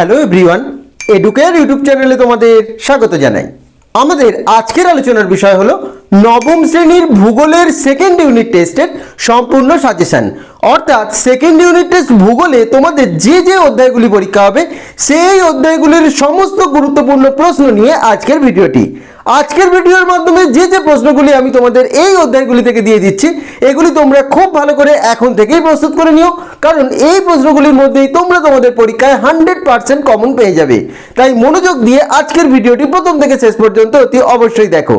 Hello everyone educare YouTube চ্যানেলে তোমাদের স্বাগত জানাই। আমাদের আজকের আলোচনার বিষয় হলো নবম শ্রেণির ভূগোলের সেকেন্ড ইউনিট টেস্টের সম্পূর্ণ সাজেশন অর্থাৎ সেকেন্ড ইউনিট টেস্ট ভূগোলে তোমাদের যে যে অধ্যায়গুলি পরীক্ষা হবে, সেই অধ্যায়গুলির সমস্ত গুরুত্বপূর্ণ প্রশ্ন নিয়ে আজকের ভিডিওটি। আজকের ভিডিওর মাধ্যমে যে যে প্রশ্নগুলি আমি তোমাদের এই অধ্যায়গুলি থেকে দিয়ে দিচ্ছি, এগুলি তোমরা খুব ভালো করে এখন থেকেই প্রস্তুত করে নিও, কারণ এই প্রশ্নগুলির মধ্যেই তোমরা তোমাদের পরীক্ষায় হান্ড্রেড পার্সেন্ট কমন পেয়ে যাবে। তাই মনোযোগ দিয়ে আজকের ভিডিওটি প্রথম থেকে শেষ পর্যন্ত অতি অবশ্যই দেখো।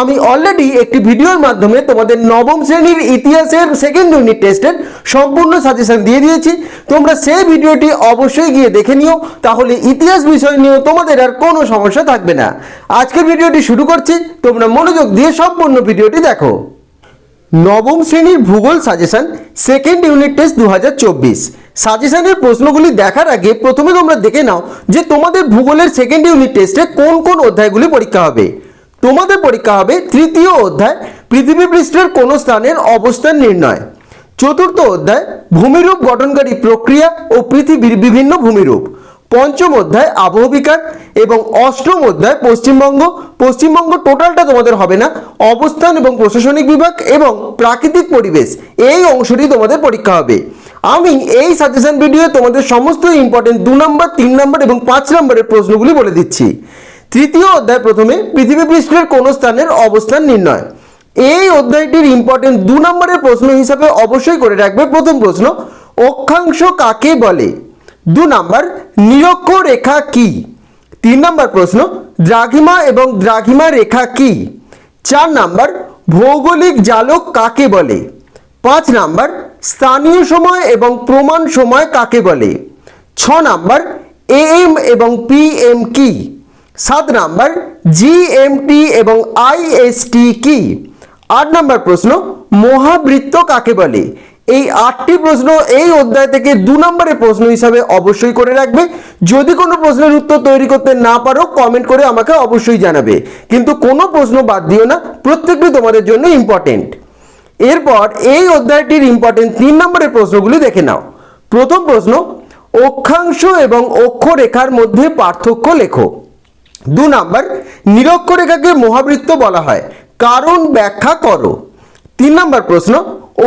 আমি অলরেডি একটি ভিডিওর মাধ্যমে তোমাদের নবম শ্রেণির ইতিহাসের সেকেন্ড ইউনিট টেস্টের সম্পূর্ণ সাজেশন দিয়ে দিয়েছি। তোমরা সেই ভিডিওটি অবশ্যই গিয়ে দেখে নিও, তাহলে ইতিহাস বিষয় নিয়েও তোমাদের আর কোনো সমস্যা থাকবে না। আজকের ভিডিওটি শুরু করছি, তোমরা মনোযোগ দিয়ে সম্পূর্ণ ভিডিওটি দেখো। নবম শ্রেণির ভূগোল সাজেশন সেকেন্ড ইউনিট টেস্ট দু সাজেশনের প্রশ্নগুলি দেখার আগে প্রথমে তোমরা দেখে নাও যে তোমাদের ভূগোলের সেকেন্ড ইউনিট টেস্টে কোন কোন অধ্যায়গুলি পরীক্ষা হবে। তোমাদের পরীক্ষা হবে তৃতীয় অধ্যায়, পৃথিবী পৃষ্ঠের কোন স্থানের অবস্থান নির্ণয়। চতুর্থ অধ্যায়, ভূমিরূপ গঠনকারী প্রক্রিয়া ও পৃথিবীর বিভিন্ন ভূমিরূপ। পঞ্চম অধ্যায় আবহবিকার এবং অষ্টম অধ্যায়, পশ্চিমবঙ্গ। পশ্চিমবঙ্গ টোটালটা তোমাদের হবে না, অবস্থান এবং প্রশাসনিক বিভাগ এবং প্রাকৃতিক পরিবেশ। এই অংশটি তোমাদের পরীক্ষা হবে। আমি এই সাজেশন ভিডিও তোমাদের সমস্ত ইম্পর্টেন্ট দু নম্বর তিন নম্বর এবং পাঁচ নম্বরের প্রশ্নগুলি বলে দিচ্ছি। তৃতীয় অধ্যায় প্রথমে পৃথিবী পৃষ্ঠের কোন স্থানের অবস্থান নির্ণয়। এই অধ্যায়টির ইম্পর্টেন্ট দু নম্বরের প্রশ্ন হিসাবে অবশ্যই করে রাখবে প্রথম প্রশ্ন, অক্ষাংশ কাকে বলে? দু নাম্বার নিরক্ষরেখা কি? তিন নাম্বার প্রশ্ন, দ্রাঘিমা এবং দ্রাঘিমা রেখা কি? চার নাম্বার, ভৌগোলিক জালক কাকে বলে? পাঁচ নাম্বার, স্থানীয় সময় এবং প্রমাণ সময় কাকে বলে? ছ নাম্বার এএম এবং পিএম কি? সাত নাম্বার জিএমটি এবং আইএসটি কি? আট নাম্বার প্রশ্ন, মহাবৃত্ত কাকে বলে? এই আটটি প্রশ্ন এই অধ্যায় থেকে দু নম্বরের প্রশ্ন হিসাবে অবশ্যই করে রাখবে। যদি কোনো প্রশ্নের উত্তর তৈরি করতে না পারো কমেন্ট করে আমাকে অবশ্যই জানাবে। কিন্তু কোনো প্রশ্ন বাদ দিও না, প্রত্যেকটি তোমাদের জন্য ইম্পর্টেন্ট এরপর এই অধ্যায়টির ইম্পর্টেন্ট তিন নম্বরের প্রশ্নগুলি দেখে নাও। প্রথম প্রশ্ন, অক্ষাংশ এবং অক্ষরেখার মধ্যে পার্থক্য লেখো। দু নাম্বার, নিরক্ষরেখাকে মহাবৃত্ত বলা হয়। কারণ ব্যাখ্যা করো। তিন নম্বর প্রশ্ন,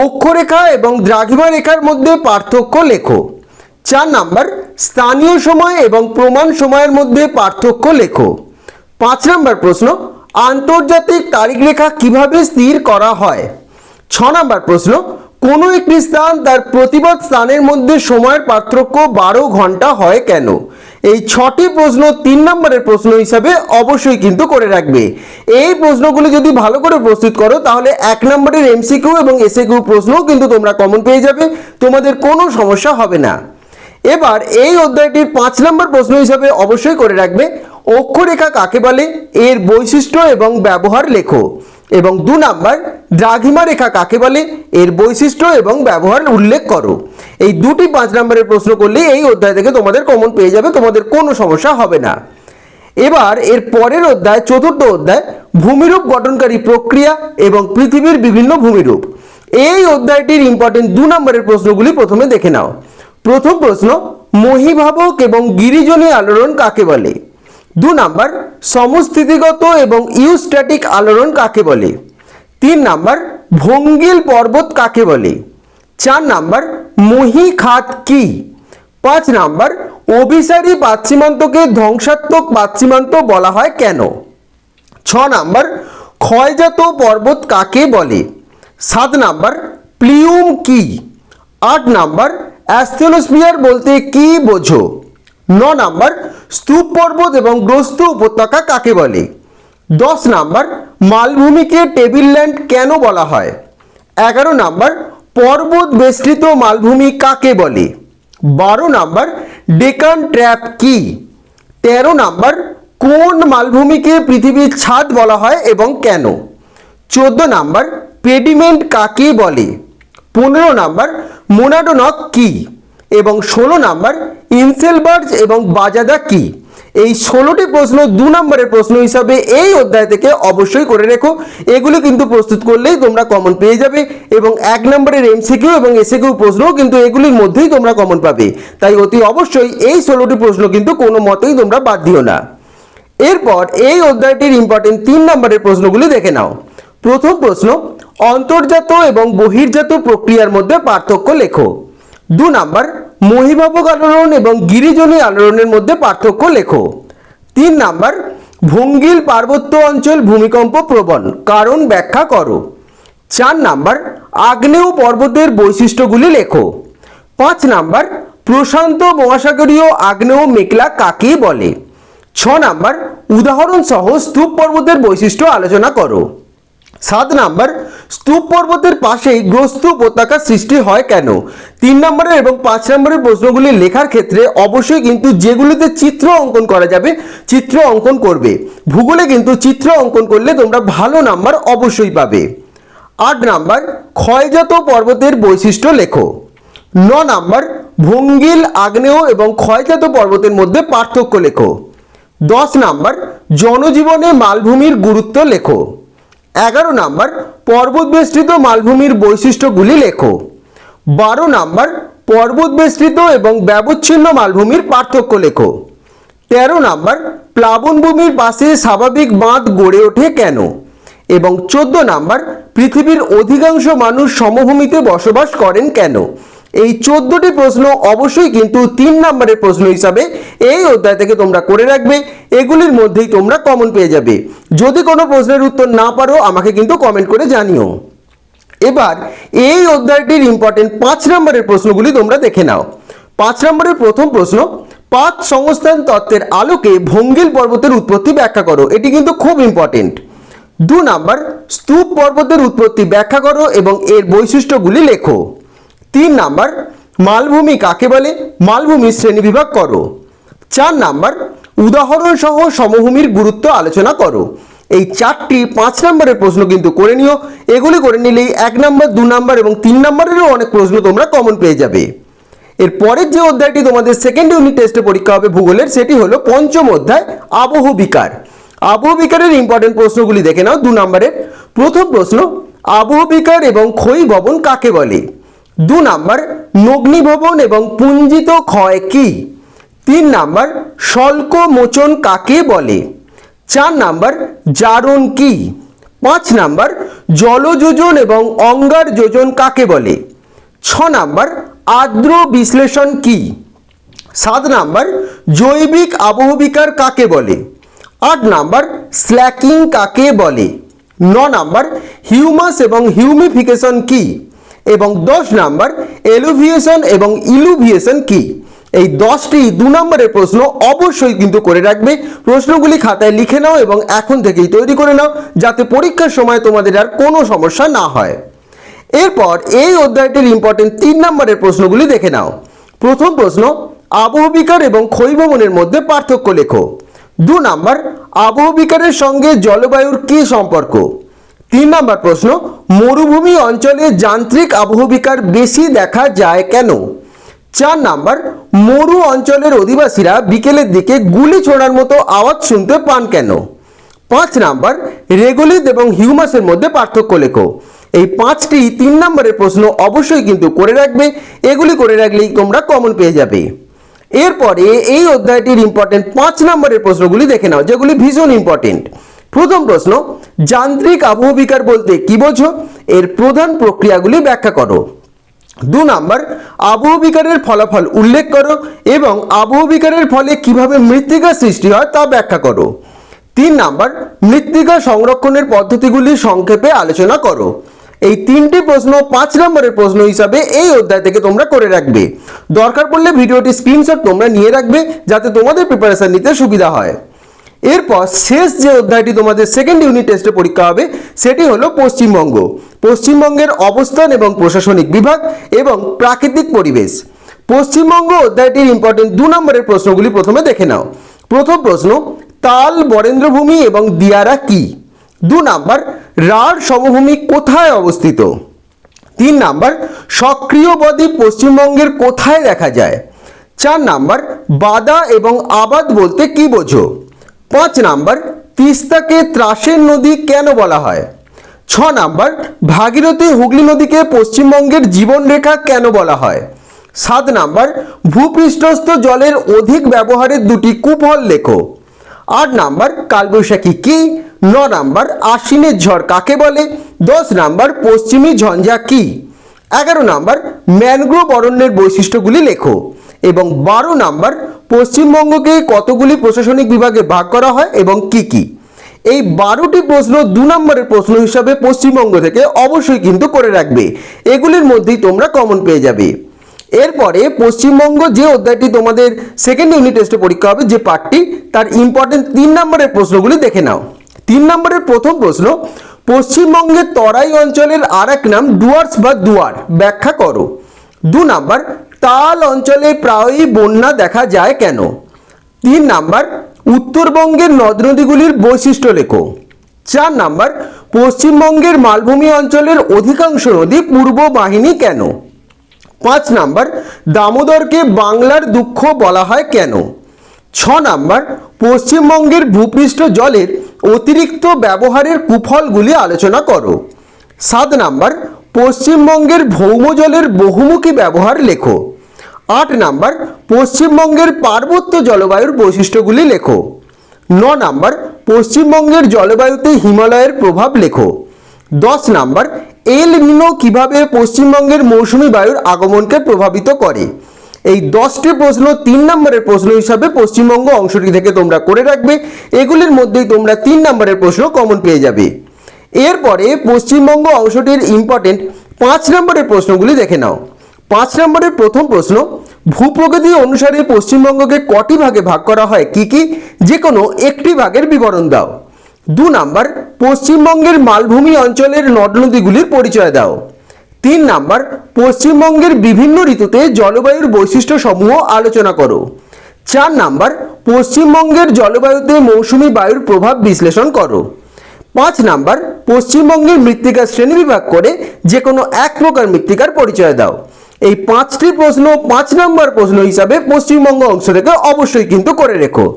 অক্ষরেখা এবং দ্রাঘিমা রেখার মধ্যে পার্থক্য লেখো। চার নাম্বার, স্থানীয় সময় এবং প্রমাণ সময়ের মধ্যে পার্থক্য লেখো। পাঁচ নম্বর প্রশ্ন, আন্তর্জাতিক তারিখ রেখা কীভাবে স্থির করা হয়? ছ নম্বর প্রশ্ন কোনো একটি স্থান তার প্রতিবাদ স্থানের মধ্যে সময়ের পার্থক্য বারো ঘণ্টা হয় কেন? এই ছটি প্রশ্ন তিন নম্বরের প্রশ্ন হিসাবে অবশ্যই কিন্তু করে রাখবে। এই প্রশ্নগুলি যদি ভালো করে প্রস্তুত করো, তাহলে এক নম্বরের এমসিকিউ এবং এসএকিউ প্রশ্নও কিন্তু তোমরা কমন পেয়ে যাবে। তোমাদের কোনো সমস্যা হবে না। এবার এই অধ্যায়টির পাঁচ নম্বর প্রশ্ন হিসাবে অবশ্যই করে রাখবে, অক্ষরেখা কাকে বলে? এর বৈশিষ্ট্য এবং ব্যবহার লেখো। এবং দু নাম্বার, দ্রাঘিমা রেখা কাকে বলে? এর বৈশিষ্ট্য এবং ব্যবহার উল্লেখ করো। এই দুটি পাঁচ নম্বরের প্রশ্ন করলে এই অধ্যায় থেকে তোমাদের কমন পেয়ে যাবে, তোমাদের কোনো সমস্যা হবে না। এবার, এর পরের অধ্যায়, চতুর্থ অধ্যায়, ভূমিরূপ গঠনকারী প্রক্রিয়া এবং পৃথিবীর বিভিন্ন ভূমিরূপ। এই অধ্যায়টির ইম্পর্টেন্ট দু নম্বরের প্রশ্নগুলি প্রথমে দেখে নাও। প্রথম প্রশ্ন, মহিভাবক এবং গিরিজনী আলোড়ন কাকে বলে? দু নাম্বার, সমস্থিতিগত এবং ইউস্ট্যাটিক আলোড়ন কাকে বলে? তিন নাম্বার, ভঙ্গিল পর্বত কাকে বলে? চার নাম্বার মহিখাত কি? পাঁচ নাম্বার, অভিসারী পাচ্ছিমান্তকে ধ্বংসাত্মক পাচ্ছিমান্ত বলা হয় কেন? ছ নাম্বার, ক্ষয়জাত পর্বত কাকে বলে? সাত নাম্বার, প্লিউম কি? আট নাম্বার অ্যাস্থেনোস্ফিয়ার বলতে কি বোঝো? ন নাম্বার স্তূপ পর্বত এবং গ্রস্ত উপত্যকা কাকে বলে? দশ নাম্বার, মালভূমিকে টেবিল ল্যান্ড কেন বলা হয়? এগারো নাম্বার, পর্বত বেষ্টিত মালভূমি কাকে বলে? বারো নাম্বার, ডেকান ট্র্যাপ কি? তেরো নাম্বার, কোন মালভূমিকে পৃথিবীর ছাদ বলা হয় এবং কেন? চোদ্দ নাম্বার, পেডিমেন্ট কাকে বলে? পনেরো নাম্বার, মোনাডোনক কি? এবং ষোলো নাম্বার, ইনসেলবার্জ এবং বাজাদা কি? এই ষোলোটি প্রশ্ন দু নম্বরের প্রশ্ন হিসাবে এই অধ্যায় থেকে অবশ্যই করে রেখো। এগুলো কিন্তু প্রস্তুত করলেই তোমরা কমন পেয়ে যাবে এবং এক নম্বরের এমসিকিউ এবং এসিকিউ প্রশ্নও কিন্তু এগুলির মধ্যেই তোমরা কমন পাবে। তাই অতি অবশ্যই এই ষোলোটি প্রশ্ন কিন্তু কোনো মতেই তোমরা বাদ দিও না। এরপর এই অধ্যায়টির ইম্পর্টেন্ট তিন নম্বরের প্রশ্নগুলি দেখে নাও। প্রথম প্রশ্ন, অন্তর্জাত এবং বহির্জাত প্রক্রিয়ার মধ্যে পার্থক্য লেখো। দু নাম্বার মহিভাবক আলোড়ন এবং গিরিজনী আলোড়নের মধ্যে পার্থক্য লেখো। তিন নাম্বার ভঙ্গিল পার্বত্য অঞ্চল ভূমিকম্প প্রবণ, কারণ ব্যাখ্যা করো। চার নাম্বার, আগ্নেয় পর্বতের বৈশিষ্ট্যগুলি লেখো। পাঁচ নাম্বার, প্রশান্ত মহাসাগরীয় আগ্নেয় মেঘলা কাকে বলে? ছ নাম্বার উদাহরণ সহ স্তূপ পর্বতের বৈশিষ্ট্য আলোচনা করো। সাত নাম্বার, স্তূপ পর্বতের পাশেই গ্রস্ত উপত্যকা সৃষ্টি হয় কেন? তিন নম্বরের এবং পাঁচ নম্বরের প্রশ্নগুলি লেখার ক্ষেত্রে অবশ্যই কিন্তু যেগুলিতে চিত্র অঙ্কন করা যাবে, চিত্র অঙ্কন করবে। ভূগোলে কিন্তু চিত্র অঙ্কন করলে তোমরা ভালো নাম্বার অবশ্যই পাবে। আট নাম্বার, ক্ষয়জাত পর্বতের বৈশিষ্ট্য লেখো। ন নাম্বার, ভঙ্গিল, আগ্নেয় এবং ক্ষয়জাত পর্বতের মধ্যে পার্থক্য লেখো। দশ নাম্বার, জনজীবনে মালভূমির গুরুত্ব লেখো। এগারো নাম্বার, পর্বত বেষ্টিত মালভূমির বৈশিষ্ট্যগুলি লেখো। বারো নাম্বার, পর্বত বেষ্টিত এবং ব্যবচ্ছিন্ন মালভূমির পার্থক্য লেখো। তেরো নাম্বার প্লাবনভূমির পাশে স্বাভাবিক বাঁধ গড়ে ওঠে কেন? এবং চোদ্দ নাম্বার, পৃথিবীর অধিকাংশ মানুষ সমভূমিতে বসবাস করেন কেন? এই চোদ্দটি প্রশ্ন অবশ্যই কিন্তু তিন নম্বরের প্রশ্ন হিসাবে এই অধ্যায় থেকে তোমরা করে রাখবে। এগুলির মধ্যেই তোমরা কমন পেয়ে যাবে। যদি কোনো প্রশ্নের উত্তর না পারো, আমাকে কিন্তু কমেন্ট করে জানিও। এবার এই অধ্যায়টির ইম্পর্টেন্ট পাঁচ নম্বরের প্রশ্নগুলি তোমরা দেখে নাও। পাঁচ নম্বরের প্রথম প্রশ্ন, পাঁচ সংস্থান তত্ত্বের আলোকে ভঙ্গিল পর্বতের উৎপত্তি ব্যাখ্যা করো। এটি কিন্তু খুব ইম্পর্টেন্ট দু নাম্বার, স্তূপ পর্বতের উৎপত্তি ব্যাখ্যা করো এবং এর বৈশিষ্ট্যগুলি লেখো। তিন নাম্বার, মালভূমি কাকে বলে? মালভূমির শ্রেণীবিভাগ করো। চার নাম্বার, উদাহরণ সহ সমভূমির গুরুত্ব আলোচনা করো। এই চারটি পাঁচ নম্বরের প্রশ্ন কিন্তু করে নিও। এগুলি করে নিলেই এক নম্বর, দু নম্বর এবং তিন নম্বরেরও অনেক প্রশ্ন তোমরা কমন পেয়ে যাবে। এর পরের যে অধ্যায়টি তোমাদের সেকেন্ড ইউনিট টেস্টে পরীক্ষা হবে ভূগোলের, সেটি হলো পঞ্চম অধ্যায়, আবহ বিকার। আবহ বিকারের ইম্পর্টেন্ট প্রশ্নগুলি দেখে নাও দু নম্বরের। প্রথম প্রশ্ন, আবহ বিকার এবং ক্ষয়ী ভবন কাকে বলে? দু নাম্বার নগ্নি ভবন এবং পুঞ্জিত ক্ষয় কি? তিন নাম্বার, শল্ক মোচন কাকে বলে? চার নাম্বার, জারণ কি? পাঁচ নাম্বার, জলযোজন এবং অঙ্গার যোজন কাকে বলে? ছ নাম্বার, আর্দ্র বিশ্লেষণ কি? সাত নাম্বার, জৈবিক আবহবিকার কাকে বলে? আট নাম্বার, স্ল্যাকিং কাকে বলে? ন নাম্বার, হিউমাস এবং হিউমিফিকেশন কি? এবং দশ নাম্বার, এলুভিয়েশন এবং ইলুভিয়েশন কি? এই দশটি দু নম্বরের প্রশ্ন অবশ্যই কিন্তু করে রাখবে। প্রশ্নগুলি খাতায় লিখে নাও এবং এখন থেকেই তৈরি করে নাও, যাতে পরীক্ষার সময় তোমাদের আর কোনো সমস্যা না হয়। এরপর এই অধ্যায়টির ইম্পর্টেন্ট তিন নম্বরের প্রশ্নগুলি দেখে নাও। প্রথম প্রশ্ন, আবহবিকার এবং ক্ষয়ভবনের মধ্যে পার্থক্য লেখো। দু নাম্বার, আবহবিকারের সঙ্গে জলবায়ুর কী সম্পর্ক? তিন নম্বর প্রশ্ন, মরুভূমি অঞ্চলে যান্ত্রিক আবহবিকার বেশি দেখা যায় কেন? চার নাম্বার, মরু অঞ্চলের অধিবাসীরা বিকেলের দিকে গুলি ছোড়ার মতো আওয়াজ শুনতে পান কেন? পাঁচ নাম্বার রেগুলিত এবং হিউমাসের মধ্যে পার্থক্য লেখো। এই পাঁচটি তিন নম্বরের প্রশ্ন অবশ্যই কিন্তু করে রাখবে, এগুলি করে রাখলেই তোমরা কমন পেয়ে যাবে। এরপরে এই অধ্যায়টির ইম্পর্টেন্ট পাঁচ নম্বরের প্রশ্নগুলি দেখে নাও, যেগুলি ভীষণ ইম্পর্টেন্ট প্রথম প্রশ্ন, যান্ত্রিক আবহবিকার বলতে কি বোঝো? এর প্রধান প্রক্রিয়াগুলি ব্যাখ্যা করো। দু নাম্বার, আবহবিকারের ফলাফল উল্লেখ করো এবং আবহবিকারের ফলে কীভাবে মৃত্তিকা সৃষ্টি হয় তা ব্যাখ্যা করো। তিন নাম্বার মৃত্তিকা সংরক্ষণের পদ্ধতিগুলি সংক্ষেপে আলোচনা করো। এই তিনটি প্রশ্ন পাঁচ নম্বরের প্রশ্ন হিসাবে এই অধ্যায় থেকে তোমরা করে রাখবে। দরকার পড়লে ভিডিওটি স্ক্রিনশট তোমরা নিয়ে রাখবে যাতে তোমাদের প্রিপারেশন নিতে সুবিধা হয়। এরপর শেষ যে অধ্যায়টি তোমাদের সেকেন্ড ইউনিট টেস্টে পরীক্ষা হবে, সেটি হলো পশ্চিমবঙ্গ। পশ্চিমবঙ্গের অবস্থান এবং প্রশাসনিক বিভাগ এবং প্রাকৃতিক পরিবেশ। পশ্চিমবঙ্গ অধ্যায়টির ইম্পর্টেন্ট দু নম্বরের প্রশ্নগুলি প্রথমে দেখে নাও। প্রথম প্রশ্ন, তাল বরেন্দ্রভূমি এবং দিয়ারা কি? দু নাম্বার, রাঢ় সমভূমি কোথায় অবস্থিত? তিন নাম্বার, সক্রিয় বদ্বীপ পশ্চিমবঙ্গের কোথায় দেখা যায়? চার নাম্বার, বাদা এবং আবাদ বলতে কি বোঝো? পাঁচ নাম্বার, তিস্তাকে ত্রাসের নদী কেন বলা হয়? ছ নাম্বার, ভাগীরথী হুগলি নদীকে পশ্চিমবঙ্গের জীবনরেখা কেন বলা হয়? সাত নাম্বার, ভূপৃষ্ঠস্থ জলের অধিক ব্যবহারের দুটি কুফল লেখো। আট নাম্বার, কালবৈশাখী কি? ন নাম্বার, আশ্বিনের ঝড় কাকে বলে? দশ নাম্বার, পশ্চিমী ঝঞ্ঝা কি? এগারো নাম্বার, ম্যানগ্রোভ অরণ্যের বৈশিষ্ট্যগুলি লেখো। এবং বারো নাম্বার পশ্চিমবঙ্গকে কতগুলি প্রশাসনিক বিভাগে ভাগ করা হয় এবং কি কি? এই বারোটি প্রশ্ন দু নম্বরের প্রশ্ন হিসাবে পশ্চিমবঙ্গ থেকে অবশ্যই কিন্তু করে রাখবে। এগুলির মধ্যেই তোমরা কমন পেয়ে যাবে। এরপরে পশ্চিমবঙ্গ যে অধ্যায়টি তোমাদের সেকেন্ড ইউনিট টেস্টে পরীক্ষা হবে, যে পার্টটি তার ইম্পর্টেন্ট তিন নম্বরের প্রশ্নগুলি দেখে নাও। তিন নম্বরের প্রথম প্রশ্ন, পশ্চিমবঙ্গের তরাই অঞ্চলের আর এক নাম ডুয়ার্স বা দুয়ার। ব্যাখ্যা করো। দু নাম্বার তাল অঞ্চলে প্রায়ই বন্যা দেখা যায় কেন? তিন নাম্বার, উত্তরবঙ্গের নদ নদীগুলির বৈশিষ্ট্য লেখো। চার নাম্বার, পশ্চিমবঙ্গের মালভূমি অঞ্চলের অধিকাংশ নদী পূর্ব বাহিনী কেন? পাঁচ নাম্বার, দামোদরকে বাংলার দুঃখ বলা হয় কেন? ছ নাম্বার, পশ্চিমবঙ্গের ভূপৃষ্ঠ জলের অতিরিক্ত ব্যবহারের কুফলগুলি আলোচনা করো। সাত নাম্বার পশ্চিমবঙ্গের ভৌমজলের বহুমুখী ব্যবহার লেখো। আট নাম্বার, পশ্চিমবঙ্গের পার্বত্য জলবায়ুর বৈশিষ্ট্যগুলি লেখো। ন নাম্বার, পশ্চিমবঙ্গের জলবায়ুতে হিমালয়ের প্রভাব লেখো। দশ নাম্বার, এল নিনো কীভাবে পশ্চিমবঙ্গের মৌসুমী বায়ুর আগমনকে প্রভাবিত করে? এই দশটি প্রশ্ন তিন নম্বরের প্রশ্ন হিসাবে পশ্চিমবঙ্গ অংশটি থেকে তোমরা করে রাখবে। এগুলির মধ্যেই তোমরা তিন নম্বরের প্রশ্ন কমন পেয়ে যাবে। এরপরে পশ্চিমবঙ্গ অংশটির ইম্পর্টেন্ট পাঁচ নম্বরের প্রশ্নগুলি দেখে নাও। পাঁচ নম্বরের প্রথম প্রশ্ন, ভূপ্রকৃতি অনুসারে পশ্চিমবঙ্গকে কটি ভাগে ভাগ করা হয়? কি কি? যে কোনো একটি ভাগের বিবরণ দাও। দু নাম্বার, পশ্চিমবঙ্গের মালভূমি অঞ্চলের নদ নদীগুলির পরিচয় দাও। তিন নাম্বার, পশ্চিমবঙ্গের বিভিন্ন ঋতুতে জলবায়ুর বৈশিষ্ট্য সমূহ আলোচনা করো। চার নাম্বার, পশ্চিমবঙ্গের জলবায়ুতে মৌসুমী বায়ুর প্রভাব বিশ্লেষণ করো। পাঁচ নাম্বার, পশ্চিমবঙ্গের মৃত্তিকার শ্রেণীবিভাগ করে যে কোনো এক প্রকার মৃত্তিকার পরিচয় দাও। এই পাঁচটি প্রশ্ন, পাঁচ নাম্বার প্রশ্ন হিসাবে পশ্চিমবঙ্গ অংশ থেকে অবশ্যই কিন্তু করে রেখো।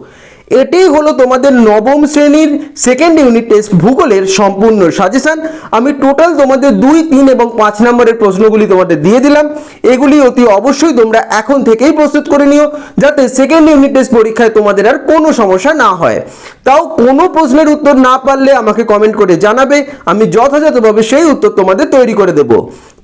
এটাই হলো তোমাদের নবম শ্রেণির সেকেন্ড ইউনিট টেস্ট ভূগোলের সম্পূর্ণ সাজেশন আমি টোটাল তোমাদের দুই, তিন এবং পাঁচ নম্বরের প্রশ্নগুলি তোমাদের দিয়ে দিলাম। এগুলি অতি অবশ্যই তোমরা এখন থেকেই প্রস্তুত করে নিও, যাতে সেকেন্ড ইউনিট টেস্ট পরীক্ষায় তোমাদের আর কোনো সমস্যা না হয়। তাও কোনো প্রশ্নের উত্তর না পারলে আমাকে কমেন্ট করে জানাবে, আমি যথাযথভাবে সেই উত্তর তোমাদের তৈরি করে দেবো।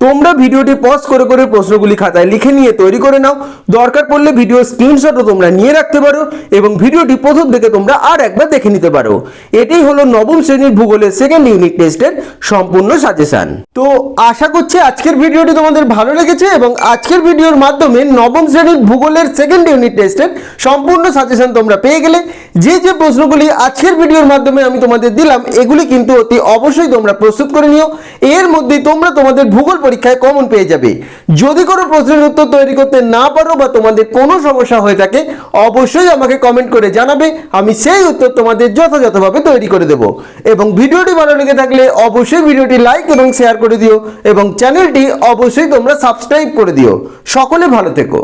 তোমরা ভিডিওটি পজ করে করে প্রশ্নগুলি খাতায় লিখে নিয়ে তৈরি করে নাও। দরকার পড়লে ভিডিও স্ক্রিনশটও তোমরা নিয়ে রাখতে পারো এবং ভিডিওটি প্রথম থেকে তোমরা আর একবার দেখে নিতে পারো। এটাই হলো নবম শ্রেণির ভূগোলের সেকেন্ড ইউনিট টেস্টের সম্পূর্ণ সাজেশন তো আশা করছি আজকের ভিডিওটি তোমাদের ভালো লেগেছে এবং আজকের ভিডিওর মাধ্যমে নবম শ্রেণির ভূগোলের সেকেন্ড ইউনিট টেস্টের সম্পূর্ণ সাজেশন তোমরা পেয়ে গেলে। যে যে প্রশ্নগুলি আজকের ভিডিওর মাধ্যমে আমি তোমাদের দিলাম, এগুলি কিন্তু অতি অবশ্যই তোমরা প্রস্তুত করে নিও। এর মধ্যে তোমরা তোমাদের ভূগোল পরীক্ষায় কমন পেয়ে যাবে। যদি কোনো প্রশ্নের উত্তর তৈরি করতে না পারো বা তোমাদের কোনো সমস্যা হয়ে থাকে, অবশ্যই আমাকে কমেন্ট করে জানাবে। আমি সেই উত্তর তোমাদের যথাযথভাবে তৈরি করে দেব। এবং ভিডিওটি ভালো লেগে থাকলে অবশ্যই ভিডিওটি লাইক এবং শেয়ার করে দিও এবং চ্যানেলটি অবশ্যই তোমরা সাবস্ক্রাইব করে দিও। সকলে ভালো থেকো।